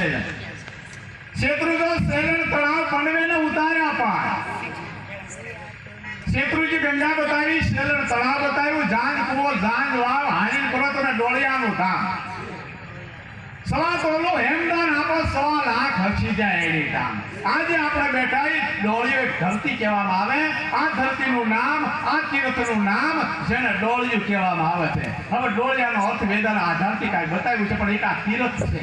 સેલણ શેત્રુજો સેલન તળાવ પંડવેને ઉતાર્યા પણ શેત્રુજી ગંગા બતાવી સેલન તળાવ બતાવ્યું, જાન કુવો, જાન વાવ, હારીન પર્વત અને ડોળિયાનું ધામ. સવા તોલો હેમદાન આપો, સવા લાખ હસી જાય એની ધામ. આજે આપણે બેઠા ડોળિયો એક ધરતી કહેવામાં આવે. આ ધરતીનું નામ, આ તીર્થનું નામ જેને ડોળિયું કહેવામાં આવે છે. હવે ડોળિયાનો અર્થ વેદાના ધરતી કાંઈ બતાવ્યું છે, પણ એક આ તીર્થ છે.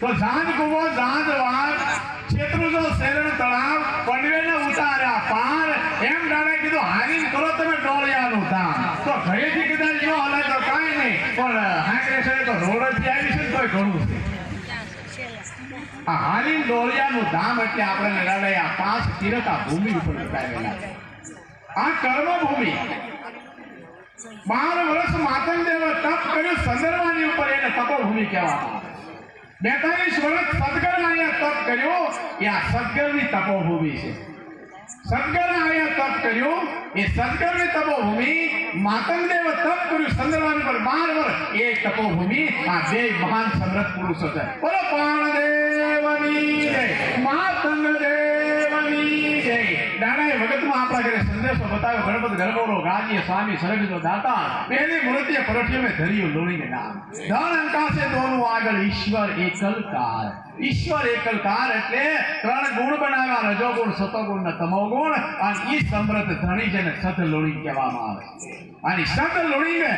તો જાંજ કુવો જાંજ વાવ શેત્રુજો શેરણ તળાવ પંડવેને ઉતાર્યા પાર. એમ દાડે કીધું, હારીને કરો તમે ડોળિયાનું ધામ. તો ઘરેથી કીધા જો હલે તો કાંઈ નહીં. પણ હાંકરે છે તો રોડથી આવી છે તોય ઘણું છે. આ હારીને ડોળિયાનું ધામ એટલે આપણે લડાયા આ પાંચ તીરથ આ ભૂમિ ઉપર બતાવેલા છે આ કર્મભૂમિ. બાર વર્ષ માતંગ દેવ તપ કર્યું સંદર્ભાની ઉપર એને તપોભૂમિ કહેવામાં આવે બેતાલીસ વર્ષ સદગર અહીંયા તપ કર્યો, એ આ સદગરની તપોભૂમિ છે. સદગર અહીંયા તપ કર્યું, એ સદગરની તપોભૂમિ માતંગદેવ તપ કર્યું સંદર્ભાન પર બાર વર્ષ એ તપોભૂમિ આ બે મહાન સમૃદ્ધ પુરુષો છે. બોલો પાણદેવની જય. દાદાએ વખતમાં આપણા ઘરે સંદેશો બતાવ્યો. ગણપત ગરબોરો ગાજીએ સ્વામી, સરગજો દાતા પહેલી મૂર્તિએ પરઠીઓ મેં ધર્યું લોણીને નામ. ધન અંકાશે દોનું આગળ ઈશ્વર એકલકાર. ઈશ્વર એકલકાર એટલે ત્રણ ગુણ બનાવ્યા રજોગુણ સતોગુણ ને તમોગુણ અને ઈ સમૃદ્ધ ધણી જેને સત લોણી કહેવામાં આવે અને સત લોણીને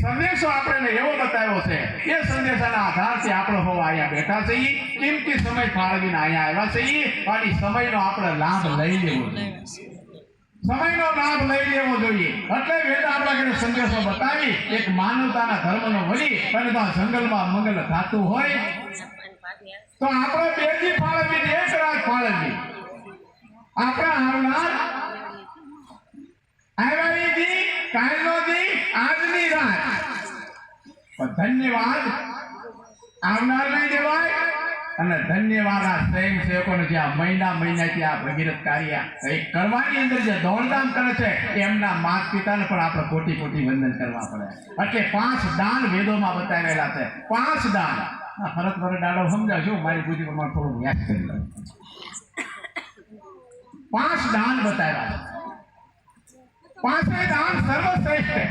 સંદેશો આપણે એવો બતાવ્યો છે. એ સંદેશાના આધારથી આપણે હોવા અહીંયા બેઠા છીએ. કિંમતી સમય ફાળવીને અહીંયા આવ્યા છીએ. અને સમયનો આપણે લાભ લઈ લેવો જોઈએ. સમયનો લાભ લઈ લેવો જોઈએ. એટલે વેદ આપણા ઘરે સંદેશો બતાવી, એક માનવતાના ધર્મનો વળી અને જંગલમાં મંગલ થતું હોય. તો આપણે બેજી ફાળવવી ને એક રાત ફાળવવી. આપણે આવનાર આવ્યાની દી, કાલનો દી, આજની રાત. ધન્યવાદ. આવનાર નહીં દેવાય. અને ધન્યવાદ આ સ્વયંસેવકોને જે આ મહિના મહિનાથી આ ભગીરથ કાર્ય એ કરવાની અંદર જે દોડધામ કરે છે, એમના માતા પિતાને પણ આપણે કોટી કોટી વંદન કરવા પડે. એટલે પાંચ દાન વેદોમાં બતાવેલા છે. પાંચ દાન. આ ભરત ભરત દાડો સમજાવજો મારી બુદ્ધિ પ્રમાણે થોડું યાદ કરી લો પાંચ દાન બતાવ્યા પાંચે દાન સર્વશ્રેષ્ઠ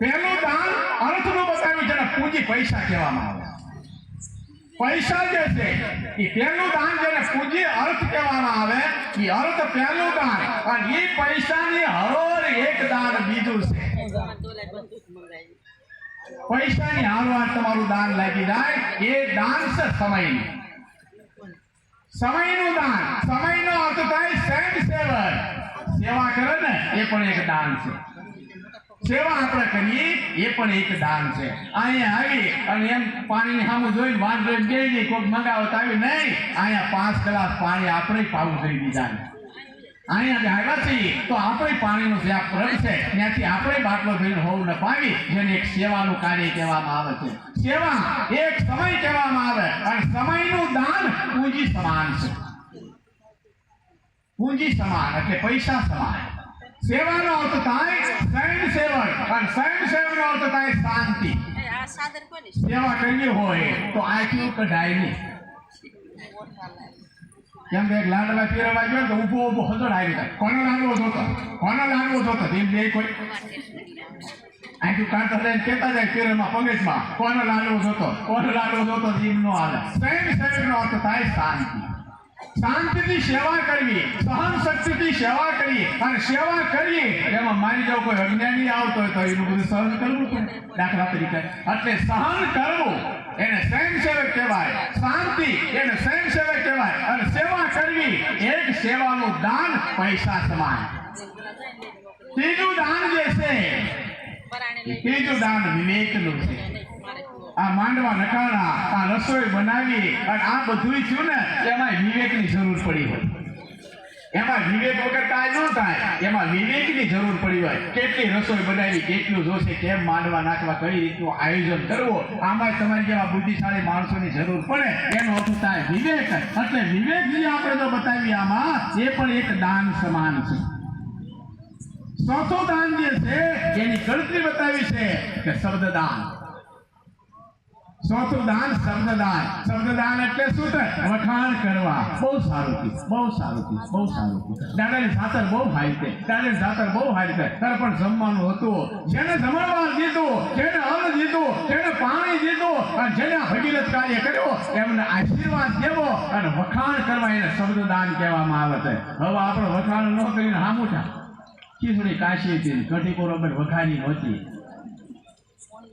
પહેલું દાન અર્થનું બતાવ્યું જેને પૂંજી પૈસા કહેવામાં આવે પૈસા જે છે, એ પહેલું દાન જેને પૂંજી અર્થ કહેવામાં આવે, એ અર્થ પહેલું દાન. અને એ પૈસાની હરોર એક દાન બીજું છે. પૈસાની હારવાર તમારું દાન લાગી જાય. એ દાન છે સમયનું. સમયનું દાન. સમયનો અર્થ થાય સેન્ડ સેવર સેવા કરે ને, એ પણ એક દાન છે. સેવા આપણે કરીએ, એ પણ એક દાન છે. અહીંયા આવી અને એમ પાણીની સામે જોઈને જોઈને બે નહીં કોઈક મંગાવત આવી નહીં, અહીંયા પાંચ કલાક પાણી આપણે પાવું કરી બીજાને. અહીંયા આવ્યા છીએ. તો આપણે પાણીનો જે આ પ્રણ છે. ત્યાંથી આપણે બાટલો થઈને હોવું ન પાવી જેને એક સેવાનું કાર્ય કહેવામાં આવે છે. સેવા એક સમય કહેવામાં આવે. અને સમયનું દાન પૂંજી સમાન છે. પૂંજી સમાન એટલે પૈસા સમાન. સેવાનો અર્થ થાય સૈન સેવન અને સ્વયં સેવકનો અર્થ થાય શાંતિ. આ સેવા કરવી હોય તો આંખ્યું કઢાય નહીં. કેમ કે એક લાડવા પીરવા ગયો તો ઊભો ઊભો હતો આવી જાય. કોનો લાડવો જોતો? કોનો લાડવો જોતો? એમ બે કોઈ આંખ્યું કાઢતા લઈને કેતા જાય પીરમાં પગજમાં કોનો લાડવો જોતો? કોનો લાડવો જોતો? એમ નો હાલે. સેમ સેવકનો અર્થ થાય શાંતિ. શાંતિથી સેવા કરવી સહન શક્તિથી સેવા કરવી અને સેવા કરીએ એમાં મારી જાવ કોઈ અજ્ઞાની આવતો હોય તો એનું બધું સહન કરવું પડે. દાખલા તરીકે એટલે સહન કરવું એને સ્વયંસેવક કહેવાય. શાંતિ એને સ્વયંસેવક કહેવાય. અને સેવા કરવી એક સેવાનું દાન પૈસા સમાન. ત્રીજું દાન જે છે ત્રીજું દાન વિવેકનું છે. આ માંડવા નકારા આ રસોઈ બનાવી, અને આ બધું થયું ને એમાં વિવેકની જરૂર પડી હોય. એમાં વિવેક વગર કાંઈ ન થાય, એમાં વિવેકની જરૂર પડી હોય. કેટલી રસોઈ બનાવી, કેટલું જોશે, કેમ માંડવા નાખવા, કઈ રીતનું આયોજન કરવું આમાં તમારી જેવા બુદ્ધિશાળી માણસોની જરૂર પડે. એનો અર્થ થાય વિવેક. એટલે વિવેક જે આપણે જો બતાવીએ આમાં, એ પણ એક દાન સમાન છે. ચોથો દાન જે છે, એની ગણતરી બતાવી છે કે શબ્દ ચોથું દાન શબ્દદાન શબ્દદાન એટલે શું થાય? વખાણ કરવા. બહુ સારું થયું, બહુ સારું થયું, બહુ સારું થયું. દાદાની સાતર બહુ હારી છે દાદાની સાતર બહુ હારી છે તારે પણ જમવાનું હતું. જેને જમણવાર દીધું, જેને અન્ન દીધું, જેને પાણી દીધું, અને જેને ભગીરથ કાર્ય કર્યો, એમને આશીર્વાદ દેવો અને વખાણ કરવા એને શબ્દદાન કહેવામાં આવે છે. હવે આપણે વખાણ ન કરીને હામું છે ખીચડી કાશી હતી કઢી બરોબર વખાણી નહોતી.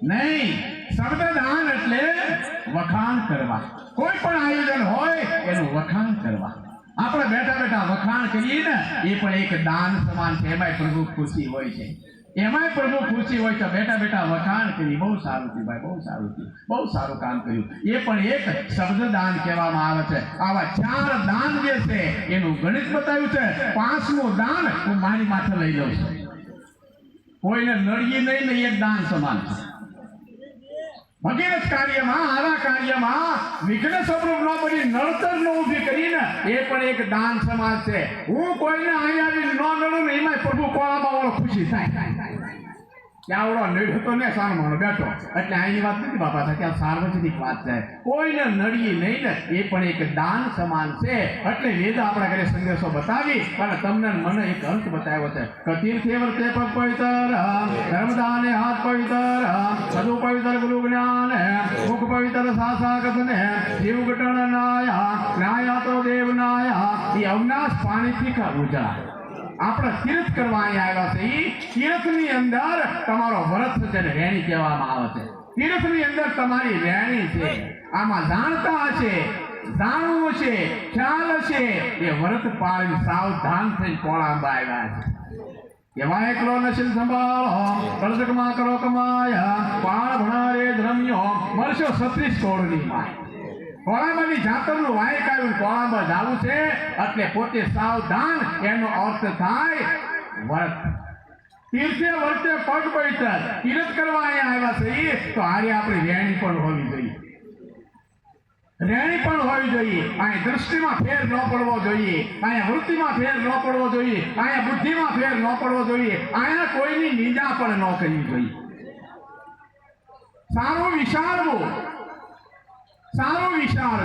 નહીં. શબ્દદાન એટલે વખાણ કરવા. કોઈ પણ આયોજન હોય, એનું વખાણ કરવા. આપણે બેઠા બેઠા વખાણ કરીએ ને, એ પણ એક દાન સમાન છે. એમાંય પ્રભુ ખુશી હોય છે. એમાંય પ્રભુ ખુશી હોય છે બેઠા બેઠા વખાણ કરી. બહુ સારું થયું ભાઈ, બહુ સારું થયું. બહુ સારું કામ કર્યું. એ પણ એક શબ્દદાન કહેવામાં આવે છે. આવા ચાર દાન જે છે, એનું ગણિત બતાવ્યું છે. પાંચમું દાન હું મારી માથે લઈ લઉં છું. કોઈને નડીએ નહીં ને એક દાન સમાન છે. ભગીરથ કાર્યમાં આવા કાર્યમાં વિઘ્ન સ્વરૂપ ન બની નડતર ન ઊભી કરીને એ પણ એક દાન સમાજ છે. હું કોઈને અહીંયા ન નડું ને એમાં પ્રભુ કોળામાં ખુશી થાય. ત્યાં ઓળો નડ હતો ને સારમાનો બેઠો. એટલે અહીંની વાત નથી બાપા થાય ત્યાં સાર્વજનિક વાત છે. કોઈને નડીએ નહીં ને, એ પણ એક દાન સમાન છે. એટલે વેદ આપણા ઘરે સંદેશો બતાવી અને તમને મને એક અંત બતાવ્યો છે. કતીર્થે વર્તે પગ પવિત્ર ધર્મદાને હાથ પવિત્ર, સદુ પવિત્ર ગુરુ જ્ઞાન મુખ પવિત્ર સાસાગત ને જીવ ગટણ નાયા નાયા તો દેવ નાયા. એ અવનાશ પાણીથી કા ઉજા આપણે તીર્થ કરવા અહીંયા આવ્યા છે. એ તીર્થની અંદર તમારો વ્રત છે ને વેણી કહેવામાં આવે છે. તીર્થની અંદર તમારી વેણી છે. આમાં જાણતા હશે, જાણવું છે, ખ્યાલ હશે એ વ્રત પાળી સાવધાન થઈને પોળાંબા આવ્યા છે. એવા એકલો નશીલ સંભાળો કળજકમાં કરો કમાયા, પાળ ભણારે ધ્રમ્યો મળશો સત્રીસ કોળની માય. કોળાબાની જાતરનું વાયક આવ્યું કોળામાં જવું છે, એટલે પોતે સાવધાન એનો અર્થ થાય વર્ત. તીર્થે વર્તે પગ પૈતર તીર્થ કરવા અહીંયા આવ્યા છે તો હારે આપણી રેણી પણ હોવી જોઈએ. રેણી પણ હોવી જોઈએ. અહીંયા દ્રષ્ટિમાં ફેર ન પડવો જોઈએ. અહીંયા વૃત્તિમાં ફેર ન પડવો જોઈએ. અહીંયા બુદ્ધિમાં ફેર ન પડવો જોઈએ. અહીંયા કોઈની નિંદા પણ ન કરવી જોઈએ. સારું વિચારવું સારું વિચાર.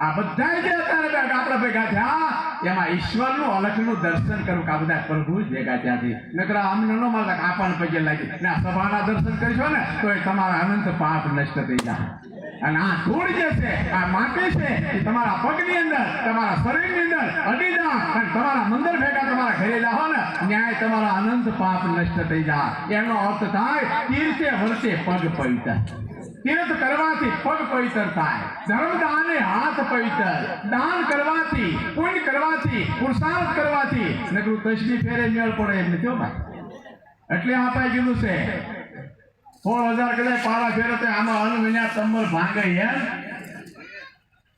આ બધા જે અત્યારે આપણે ભેગા થયા, એમાં ઈશ્વરનું અલખનું દર્શન કરવું કે આ બધા પ્રભુ જ ભેગા થયા નકર આમને ન મળે આપણને પગે લાગી. ને આ સભાના દર્શન કરીશો ને, તો એ તમારા અનંત પાપ નષ્ટ થઈ જાય. અને આ ધૂળ જે છે, આ માટી છે, એ તમારા પગની અંદર, તમારા શરીરની અંદર અડી જા અને તમારા મંદિર ભેગા તમારા ઘરે જાઓ ને, ન્યાય તમારા અનંત પાપ નષ્ટ થઈ જાય. એનો અર્થ થાય, તીર્થે વર્ષે પગ પવિત્ર. તીર્થ કરવાથી પગ પવિત્ર થાય. ધર્મદાને હાથ પવિત્ર. દાન કરવાથી, પુણ્ય કરવાથી, પુરુષાર્થ કરવાથી. નકરું તસબી ફેરે મેળ પડે એમ નથી હો ભાઈ. એટલે આપણે કીધું છે, સોળ હજાર કદાચ પારા ફેરે તો આમાં અન્ન વિના તંબર ભાંગે એમ.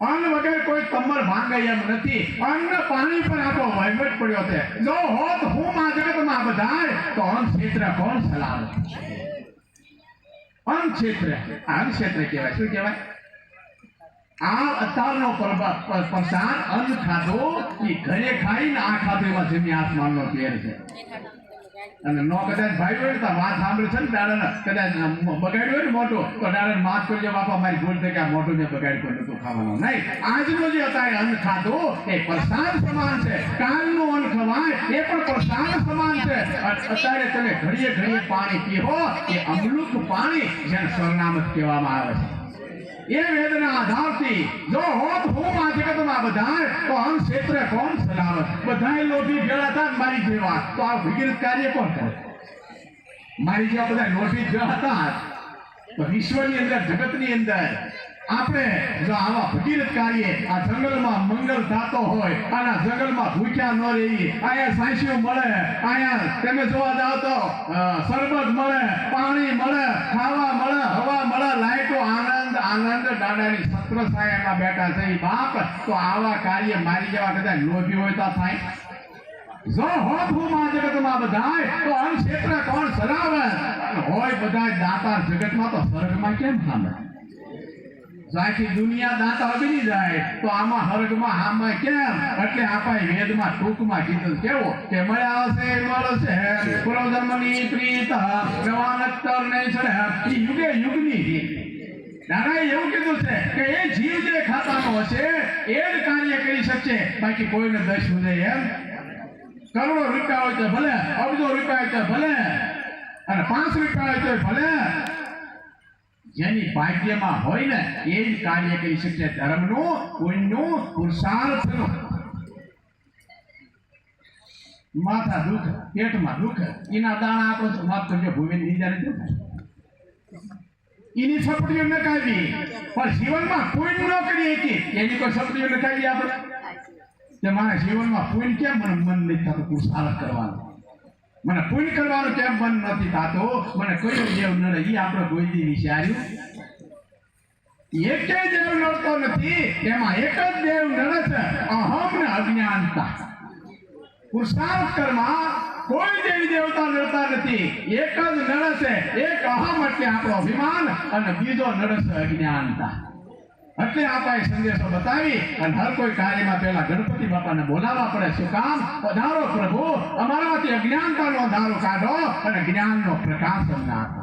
અન્ન વગર કોઈ તંબર ભાંગે એમ નથી. અન્ન પાણી પણ આપો, વહીવટ પડ્યો છે. જો હોત હું માં જગતમાં બધાય, તો અન્ન ક્ષેત્ર કોણ સલાવે અન્ન ક્ષેત્ર અન્ન ક્ષેત્ર કહેવાય. શું કહેવાય? આ અત્યારનો પરબ- પ- પ્રસાદ અન્ન ખાધો એ ઘરે ખાઈને આ ખાધો એમાં જમીન આસમાનનો ફેર છે. અને નો કદાચ ભાઈ હોય તો વાત સાંભળે છે ને દાદાને કદાચ બગાડ્યો હોય ને મોટો, તો દાદાને માફ કરજો, બાપા, મારી ભૂલ થઈ કે આ મોટો મેં બગાડ્યું નતું ખાવાનું. નહીં, આજનો જે અત્યારે અન્ન ખાધો, એ પ્રસાદ સમાન છે. કાલનો અન્ન ખવાય, એ પણ પ્રસાદ સમાન છે. અત્યારે તમે ઘડીએ ઘડીએ પાણી પીવો એ અમૃત પાણી, જેને સરનામત કહેવામાં આવે છે. એ વેદના આધારથી. જો હોત, હું આ જગતમાં બધા તો આમ ક્ષેત્ર કોણ સલામત? બધાય લોભી ભેળા હતા મારી જેવા. તો આ ભગીરથ કાર્ય કોણ કરે? મારી જેવા બધા લોભી જ હતા. તો વિશ્વની અંદર, જગતની અંદર આપણે જો આવા ભગીરથ કાર્ય આ જંગલમાં મંગલ થતો હોય, આના જંગલમાં ભૂખ્યા ન રહીએ, અહીંયા સાંસીઓ મળે, અહીંયા તમે જોવા જાઓ તો શરબત મળે, પાણી મળે, ખાવા મળે, હવા મળે, લાઈટો આનંદ આનંદ. દાદાની સત્ર સાયામાં બેઠા છે બાપ, તો આવા કાર્ય મારી જેવા કદાચ લોભી હોય તો થાય જો હોત હું મા જગતમાં બધાય, તો અન ક્ષેત્ર કોણ સરાવે? હોય બધાય દાતાર જગતમાં તો સ્વર્ગમાં કેમ સામે? જો દુનિયા દાતા બની જાય. તો આમાં હરગમાં આમાં કેમ? એટલે આપણે વેદમાં ટૂંકમાં કીધું કેવો? કે મળ્યા છે મળશે. પૂર્વધર્મની પ્રીત નવા ને છે યુગે યુગની રીત. એવું કીધું છે કે એ જીવ જે ખાતાનો હશે, એ જ કાર્ય કરી શકશે. બાકી કોઈને દશ વધે એમ. કરોડો રૂપિયા હોય તો ભલે, અબજો રૂપિયા હોય તો ભલે. અને પાંચ રૂપિયા હોય તો ભલે. જેની ભાગ્યમાં હોય ને, એ જ કાર્ય કરી શકે. ધર્મનું, પુણ્યનું, પુરુષાર્થનું. માથા દુઃખ, પેટમાં દુઃખ, એના દાણા આપણે માફ કરજો ભૂમિ નીચે નથી એની સપડીઓ નકાવી. પણ જીવનમાં પુણ્ય ન કરી હતી એની કોઈ સપડીઓ નકાવી આપણે? કે મારા જીવનમાં પુણ્ય કેમ મને મન નહીં થતું પુરુષાર્થ કરવાનું? મને કોઈ કરવાનું કેમ મન નથી થતો? મને કયો દેવ નડે એ આપણે ગોઈદી વિચાર્યું. એક દેવ નડતો નથી. એમાં એક જ દેવ નડે છે. અહમ ને અજ્ઞાનતા. પુરુષાર્થ કર્મમાં કોઈ દેવી દેવતા નડતા નથી. એક જ નડે છે. એક અહમ એટલે આપણો અભિમાન અને બીજો નડે છે અજ્ઞાનતા. એટલે આપણે સંદેશો બતાવી અને હર કોઈ કાર્યમાં પહેલા ગણપતિ બાપાને બોલાવવા પડે. શું કામ? પધારો પ્રભુ. અમારામાંથી અજ્ઞાનતાનો અંધારો કાઢો અને જ્ઞાનનો પ્રકાશ અમને આપો.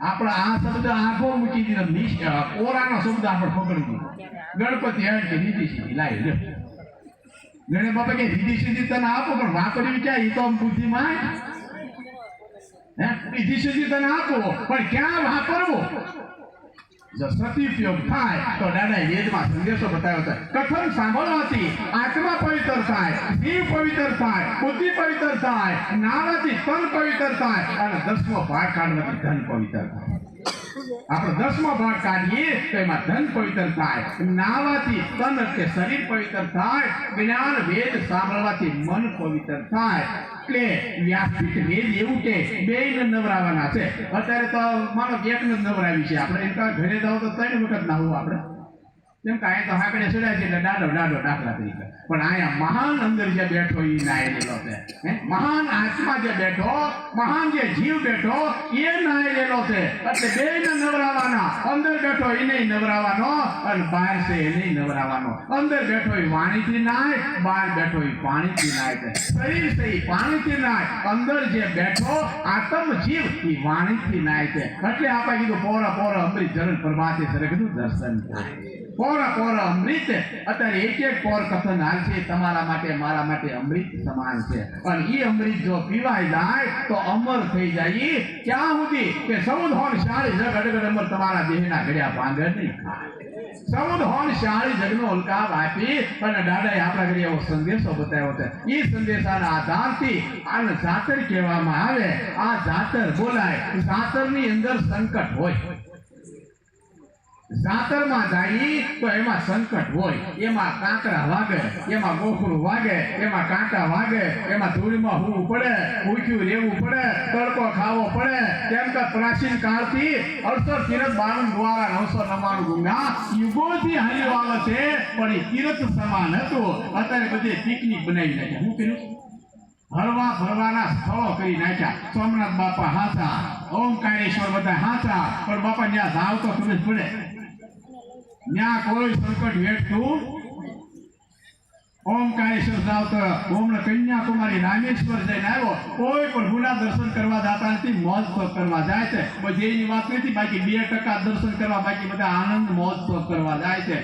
આપણે આ શબ્દ આંખો મૂકી દીધો. કોરાનો શબ્દ આપણે પકડી દીધો. ગણપતિ આવે કે રીધી સીધી લાવી ગણે બાપા કે રીધી સીધી તને આપો, પણ વાપરી ક્યાં? એ તો બુદ્ધિમાં હે? રીધી સીધી તને આપો, પણ ક્યાં વાપરવું? જો સદુપયોગ થાય તો દાદાએ વેદમાં સંદેશો બતાવ્યો છે કથન સાંભળવાથી આત્મા પવિત્ર થાય જીવ પવિત્ર થાય બુદ્ધિ પવિત્ર થાય નાણાથી તન પવિત્ર થાય અને દસમો ભાગ કાઢવાથી ધન પવિત્ર થાય આપણે દસમો ભાગ કાઢીએ, તો એમાં ધન પવિત્ર થાય નાવાથી તન એટલે શરીર પવિત્ર થાય, જ્ઞાન વેદ સાંભળવાથી મન પવિત્ર થાય. એટલે વ્યાસપીઠ વેદ એવું કે બેયને નવરાવાના છે. અત્યારે તો માનો એક ને નવરાવી છે. આપણે એમ ઘરે જાવ તો ત્રણ વખત નાવું આપણે. કેમ કે તો આપણે ચડ્યા છે એટલે દાડો દાડો દાખલા તરીકે. પણ અહીંયા મહાન અંદર જે બેઠો એ નાયેલો છે. મહાન આત્મા જે બેઠો, મહાન જે જીવ બેઠો, એ નાયેલો છે. એટલે બેયને નવરાવાના. અંદર બેઠો એને નવરાવાનો અને બહાર છે એને નવરાવાનો. અંદર બેઠો એ વાણીથી નાય બહાર બેઠો એ પાણીથી નાય છે. શરીર છે એ પાણીથી નાય અંદર જે બેઠો આત્મ જીવ એ વાણીથી નાય છે. એટલે આપણે કીધું, પોરા પોરા અમરી જરણ પ્રભાતે સરે દર્શન થાય. પોરા પોરા, અમૃત. અત્યારે એક એક પોર કથન હાલશે તમારા માટે, મારા માટે અમૃત સમાન છે. પણ એ અમૃત જો પીવાય જાય, તો અમર થઈ જાય. ક્યાં સુધી? કે સમુદ હોન શાળી જગ અડગડ અમર તમારા દેહના ઘડ્યા ભાંગર નહીં સમુદ હોન શાળી જગનો અલકાબ આપી, અને દાદાએ આપણા ઘરે એવો સંદેશો બતાવ્યો છે એ સંદેશાના આધારથી આને જાતર કહેવામાં આવે. આ જાતર બોલાય. જાતરની અંદર સંકટ હોય. જાતરમાં જાય, તો એમાં સંકટ હોય. એમાં કાંકરા વાગે, એમાં ગોખરું વાગે, એમાં કાંટા વાગે, એમાં ધૂળમાં હોવું પડે ભૂખ્યું રહેવું પડે, તડકો ખાવો પડે. કેમ કે પ્રાચીન કાળથી અડસઠ તીરથ બાવન દ્વારા નવસો નવ્વાણું ગુંગા યુગોથી હાલ્યો આવે છે, પણ એ તીરથ સમાન હતું. અત્યારે બધી પિકનિક બનાવી નાખ્યા. હું કીધું હરવા ફરવાના સ્થળો કરી નાખ્યા. સોમનાથ બાપા હાચા ઓમકારેશ્વર બધા હાચા પણ બાપા ત્યાં જાવ તો પડે. ત્યાં કોઈ સંકટ વેઠતું ઓમકારેશ્વર જાવ ઓમ કન્યાકુમારી રામેશ્વર જઈને આવ્યો. કોઈ પણ ગુના દર્શન કરવા જતા નથી મહોત્સવ કરવા જાય છે. બધી એની વાત નથી બાકી બે ટકા દર્શન કરવા, બાકી બધા આનંદ મહોત્સવ કરવા જાય છે.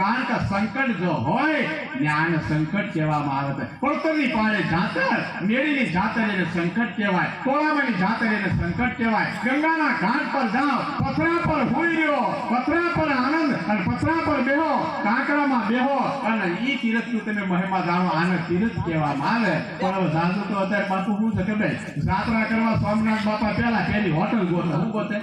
કારણ કે સંકટ જો હોય, જ્ઞાન સંકટ કહેવામાં આવે છે. પડતરની પાડે જાતર, મેળીની જાતર એને સંકટ કહેવાય. કોળામાની જાતર એને સંકટ કહેવાય. ગંગાના ઘાટ પર જાઓ, પથરા પર હોઈ રહ્યો, પથરા પર આનંદ અને પથરા પર બેહો, કાંકરામાં બેહો અને ઈ તીરથનું તમે મહિમા જાણો, આને તીરથ કહેવામાં આવે. પણ હવે જાજુ તો અત્યારે બાપુ શું છે કે ભાઈ જાત્રા કરવા સ્વામિનાથ બાપા પેલા પેલી હોટલ ગોતે શું ગોતે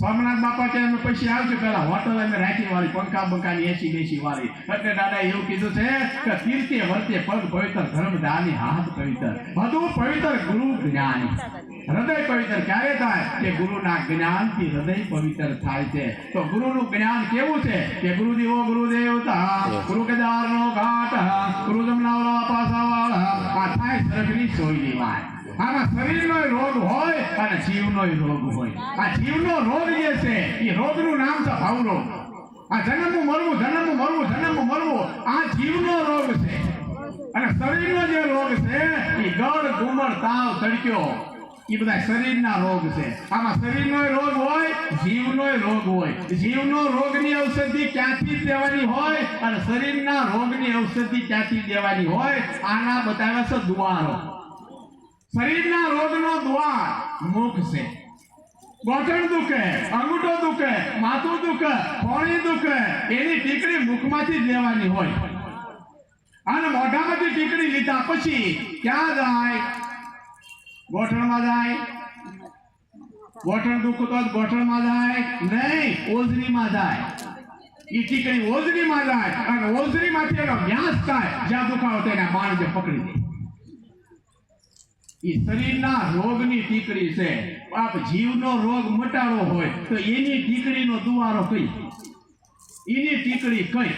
સોમનાથ બાપા કે અમે પછી આવશે પેલા હોટલ અમે રાખી વાળી પંખા બંખાની એસી બેસી વાળી. એટલે દાદા એવું કીધું છે કે તીર્થે વર્તે પગ પવિત્ર ધર્મ દાની હાથ પવિત્ર. બધું પવિત્ર ગુરુ જ્ઞાન. હૃદય પવિત્ર ક્યારે થાય? કે ગુરુના જ્ઞાનથી હૃદય પવિત્ર થાય છે. તો ગુરુનું જ્ઞાન કેવું છે? કે ગુરુદેવો ગુરુદેવતા ગુરુ કેદારનો ઘાટ ગુરુ જમનાવરા પાસાવાળા. આ થાય સરગની સોયની વાત. આમાં શરીરનો રોગ હોય અને જીવનો રોગ હોય. આ જીવનો રોગ જે છે, એ રોગનું નામ છે ભાવરોગ આ જન્મનું મરવું જન્મનું મરવું જન્મનું મરવું, આ જીવનો રોગ છે. અને શરીરનો જે રોગ છે, એ ગળ ગુમર તાવ, તડક્યો, એ બધા શરીરના રોગ છે. આમાં શરીરનો રોગ હોય, જીવનો રોગ હોય. જીવનો રોગની ઔષધિ ક્યાંથી દેવાની હોય અને શરીરના રોગની ઔષધિ ક્યાંથી દેવાની હોય, આના બતાવ્યા છે દ્વારો શરીરના રોગનો દ્વાર મુખ છે ગોઠણ દુખે, અંગૂઠો દુખે, માથું દુખે ખોણી દુખે, એની ટીકડી મુખમાંથી જ લેવાની હોય. અને મોઢામાંથી ટીકડી લીધા પછી ક્યાં જાય? ગોઠણમાં જાય? ગોઠણ દુખતો તો ગોઠણમાં જાય? નહીં ઓજરીમાં જાય. એ ટીકડી ઓજરીમાં જાય અને ઓજરીમાંથી એનો વ્યાસ થાય. જ્યાં દુખાવો બાણ જે પકડી દે ઈ શરીરના રોગની દીકરી છે. આપ જીવનો રોગ મટાડો હોય તો એની દીકરીનો દુવારો કઈ? એની ટીકડી કઈ?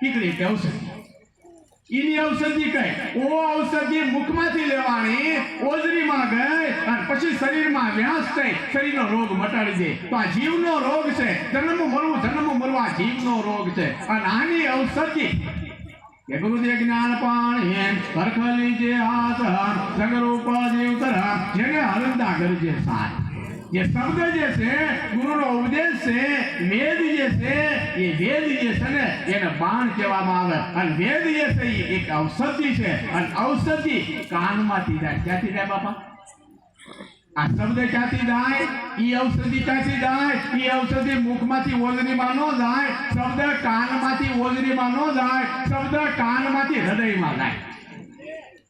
ટીકડી કે ઔષધિ. એની ઔષધિ કઈ? ઓ ઔષધિ મુખમાંથી લેવાની, ઓજરીમાં ગઈ અને પછી શરીરમાં વ્યાસ થઈ, શરીરનો રોગ મટાડી દે. તો આ જીવનો રોગ છે. જન્મ મરવું, જન્મ મરવા જીવનો રોગ છે. અને આની ઔષધિ શબ્દ જે છે, ગુરુનો ઉપદેશ છે, વેદ જે છે, એ વેદ જે છે ને, એને બાણ કહેવામાં આવે. અને વેદ જે છે, એ એક ઔષધિ છે. અને ઔષધિ કાનમાંથી જાય. ક્યાંથી જાય બાપા? આ શબ્દ ક્યાંથી જાય? ઈ ઔષધિ ક્યાંથી જાય? ઈ ઔષધિ મુખમાંથી ઓજરીમાં નો જાય. શબ્દ કાનમાંથી ઓજરીમાં નો જાય. શબ્દ કાનમાંથી હૃદયમાં જાય.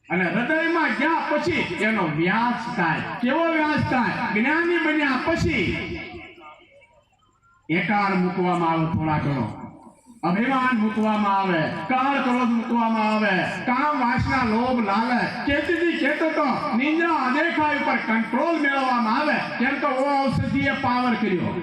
અને હૃદયમાં ગયા પછી એનો વ્યાસ થાય. કેવો વ્યાસ થાય? જ્ઞાની બન્યા પછી એકાર મૂકવામાં આવે થોડા ઘણો. અભિમાન મૂકવામાં આવે, કાર ક્રોધ મૂકવામાં આવે, કામ વાસના લોભ લાલે કેતીથી કેતો તો નિંદ્રા અદેખાય ઉપર કંટ્રોલ મેળવવામાં આવે, કેમ કે ઓ ઔષધિએ પાવર કર્યો.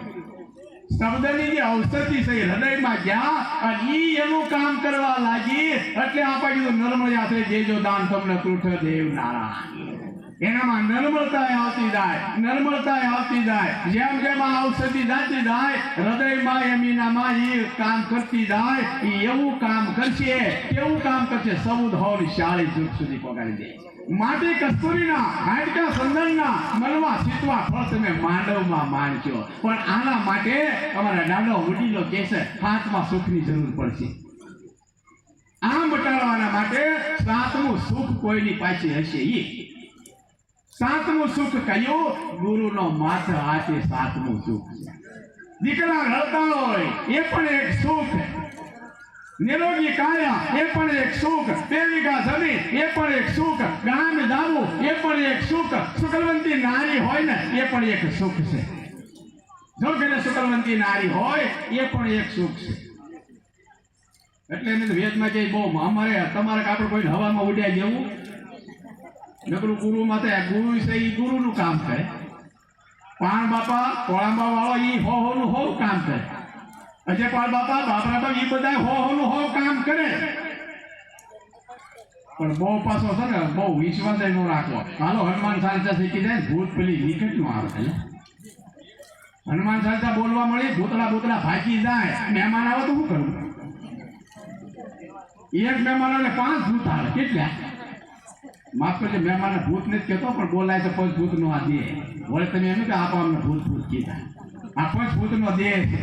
શબ્દની જે ઔષધિ છે એ હૃદયમાં ગયા અને ઈ એનું કામ કરવા લાગી, એટલે આપણે નર્મદા થઈ જેજો દાન તમને કૃષ્ણ દેવ નારાયણ. એનામાં નર્મળતા આવતી જાય નર્મળતા આવતી જાય. જેમ જેમ ઔષધિ જાતી જાય, હૃદયમાં એમીનામાં એ કામ કરતી જાય એ એવું કામ કરશે કેવું કામ કરશે, સૌદ હોલ શાળી જૂથ સુધી પગાડી દે. માટે કસ્તુરીના, હાડકા સંદનના મનમાં સીતવા ફળ તમે માંડવમાં માણજો. પણ આના માટે અમારા દાદો વડીલો કહેશે હાથમાં સુખની જરૂર પડશે. આમ બટાડવાના માટે સાતમું સુખ કોઈની પાસે હશે ઈ. સાતમું સુખ કયું ગુરુનો માથે હાથે સાતમું સુખ છે. દીકરા રડતા હોય, એ પણ એક સુખ નિરોગી કાયા, એ પણ એક સુખ. બે વીઘા જમીન એ પણ એક સુખ. ગામ જાવું એ પણ એક સુખ. શુકલવંતી નારી હોય ને, એ પણ એક સુખ છે. જો કે શુકલવંતી નારી હોય, એ પણ એક સુખ છે. એટલે એને વેદમાં કે બહુ અમારે, તમારે આપણે કોઈ હવામાં ઉડ્યા જેવું નકરું ગુરુ માથે ગુરુ છે એ ગુરુનું કામ કરે પાણ બાપા કોળાંબા વાળો એ હો હોનું હો કામ કરે અજયપાલ બાપા, બાપરા બાપ એ બધા હો હોનું હો કામ કરે. પણ બહુ પાછો છે ને, બહુ વિશ્વાસ નો રાખવો. હાલો, હનુમાન ચાલીસા શીખી જાય ભૂત પેલી નિકટનું આવે છે હનુમાન ચાલીસા બોલવા મળી ભૂતળા ભૂતળા ભાગી જાય. મહેમાન આવે તો શું કરવું? એક મહેમાન એટલે પાંચ ભૂત આવે, કેટલા? માફ કરજો મહેમાન ભૂત નથી કહેતો, પણ બોલાય તો પાંચ ભૂત નો આ દેહ. વળે તમે એમ કે આપો અમને ભૂત ભૂત કીધા. આ પાંચ ભૂત નો દેહ છે.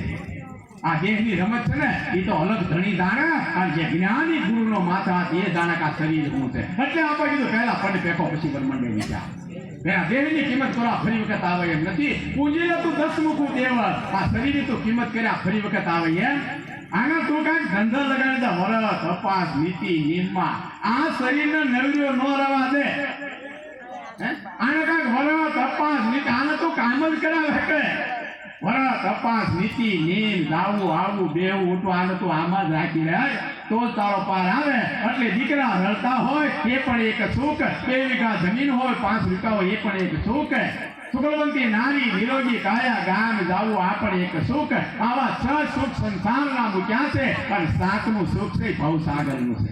આ દેહની રમત છે ને એ તો અલગ ધણી દાણા અને જે જ્ઞાની ગુરુનો માથા એ દાણા કા શરીર હું છે. એટલે આપણે કીધું પહેલા પડ ફેંકો પછી બ્રહ્માંડે વિચાર. કિંમત કરવા ફરી વખત આવે એમ નથી. પૂંજીને તું દસ મૂકું દેવ આ શરીરની તું કિંમત કર્યા, ફરી વખત આવે એમ આના કાંઈક ધંધો લગાડે છે. વરસ કપાસ નીતિ નિમા આ શરીરને નવરીઓ ન રવા દે? આને કાંઈક વરસ તપાસ નીતિ આને તો કામ જ કરાવે કે. વરસ તપાસ નીતિ નીમ જાવું આવું, બેવું ઉઠવું આને તો આમાં જ રાખી રહ્યા તો જ તારો પાર આવે. એટલે દીકરા રડતા હોય, એ પણ એક સુખ. બે વીઘા જમીન હોય, પાંચ વીઘા હોય, એ પણ એક સુખ. શુક્લવંતી નારી નિરોગી કાયા ગામ જાવું આ પણ એક સુખ આવા છ સુખ સંસારના મૂક્યા છે અને સાતમું સુખ છે, ભવસાગરનું છે.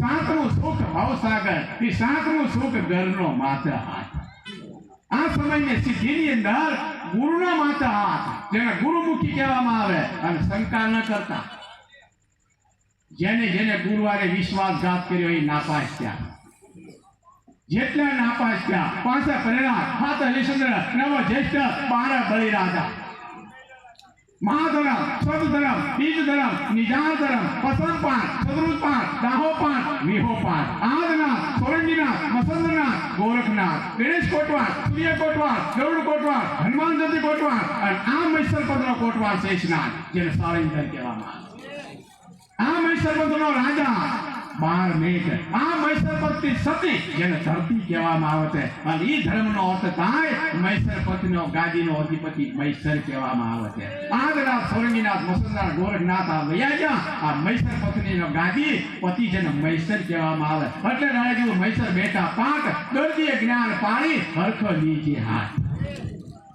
સાતમું સુખ, ભવસાગર. એ સાતમું સુખ ઘરનો માત્ર હાથ. આ સમયને સિદ્ધિની અંદર ગુરુનો માત્ર હાથ, જેને ગુરુમુખી કહેવામાં આવે અને શંકા ન કરતા. જેને જેને ગુરુવારે વિશ્વાસઘાત કર્યો એ નાપાસ થયા. જેટલા નાપાસ થયા પાસા પરિણામ હાથ હરિશ્ચંદ્ર નવ જ્યેષ્ઠ બાર બળી રાજા મહાધરમ સદધરમ બીજધરમ નિજાર ધરમ પસંદપાન સદરુજપાન દાહોપાન વિહોપાન આદનાથ સોરંગીનાથ મસંદનાથ ગોરખનાથ ગણેશ કોટવાલ સૂર્ય કોટવાલ ગરુડ કોટવાલ હનુમાન જયંતી કોટવાલ અને આ મૈસર પદનો કોટવાલ શેષનાથ જેને સાળીંદર કહેવામાં આવે આ મૈસર પદનો રાજા બાર મેઘ આ મૈસરપતિ સતી જેને ધરતી કહેવામાં આવે છે. અને એ ધર્મનો અર્થ થાય મૈસર પતિનો ગાદીનો અધિપતિ મૈસર કહેવામાં આવે છે. આદનાથ સ્વર્ગીનાથ મસંદાર ગોરખનાથ આ વૈયાજા, આ મૈસર પત્નીનો ગાદી પતિ જેને મૈસર કહેવામાં આવે. એટલે રાજા મૈસર બેટા પાક દર્દીએ જ્ઞાન પાણી હરખ લીજે હાથ.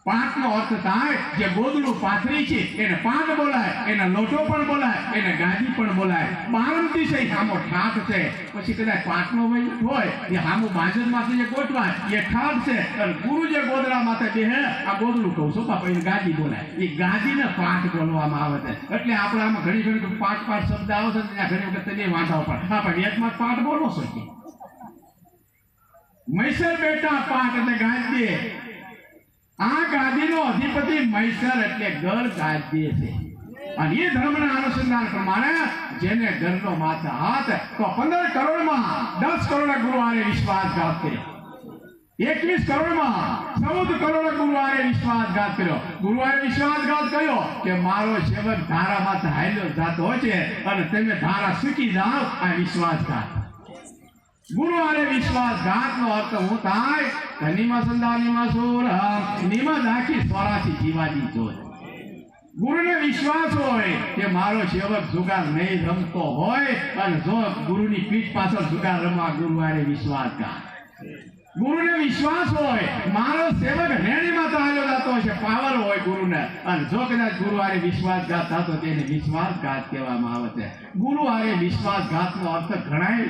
પાટનો અર્થ થાય જે ગોદડું પાથરી છે, એને પાન બોલાય, એને લોટો પણ બોલાય, એને ગાદી પણ બોલાય. બારમતી છે સામો ઠાઠ છે. પછી કદાચ પાંચ નો હોય, એ સામો બાજર માથે જે ગોઠવાય, એ ઠાઠ છે. અને ગુરુ જે ગોદડા માથે બેહે, આ ગોદડું કહું છું, બાપા, એને ગાદી બોલાય. એ ગાદીને પાઠ બોલવામાં આવે છે. એટલે આપણે આમાં ઘણી ઘણી પાઠ પાઠ શબ્દ આવે છે, ત્યાં ઘણી વખત તમે વાંધા પણ હા, પણ વેદમાં પાઠ બોલો શકીએ મૈસર બેટા પાઠ એટલે ગાદી. આ ગાદીનો અધિપતિ મૈસર એટલે ગર ગાદી છે. અને એ ધર્મના અનુસંધાન પ્રમાણે જેને ગરનો માથે હાથ, તો પંદર કરોડમાં દસ કરોડ ગુરુવારે વિશ્વાસઘાત કર્યો એકવીસ કરોડમાં ચૌદ કરોડ ગુરુવારે વિશ્વાસઘાત કર્યો ગુરુવારે વિશ્વાસઘાત કર્યો કે મારો સેવક ધારામાં હાલ્યો જાતો છે અને તમે ધારા સૂકી જાઓ, આ વિશ્વાસઘાત ગુરુવારે વિશ્વાસઘાતનો અર્થ હું થાય, ધનીમાં સંધાનીમાં સુર નિમા નાખી સ્વરાથી જીવાજી જોય. ગુરુને વિશ્વાસ હોય કે મારો સેવક જુગાર નહીં રમતો હોય અને જો ગુરુની પીઠ પાછળ જુગાર રમવા ગુરુવારે વિશ્વાસઘાત. ગુરુને વિશ્વાસ હોય, મારો સેવક રેણીમાં આવ્યો જતો છે પાવર હોય ગુરુને અને જો કદાચ ગુરુવારે વિશ્વાસઘાત થતો તેને વિશ્વાસઘાત કહેવામાં આવે છે. ગુરુવારે વિશ્વાસઘાતનો અર્થ ઘણાય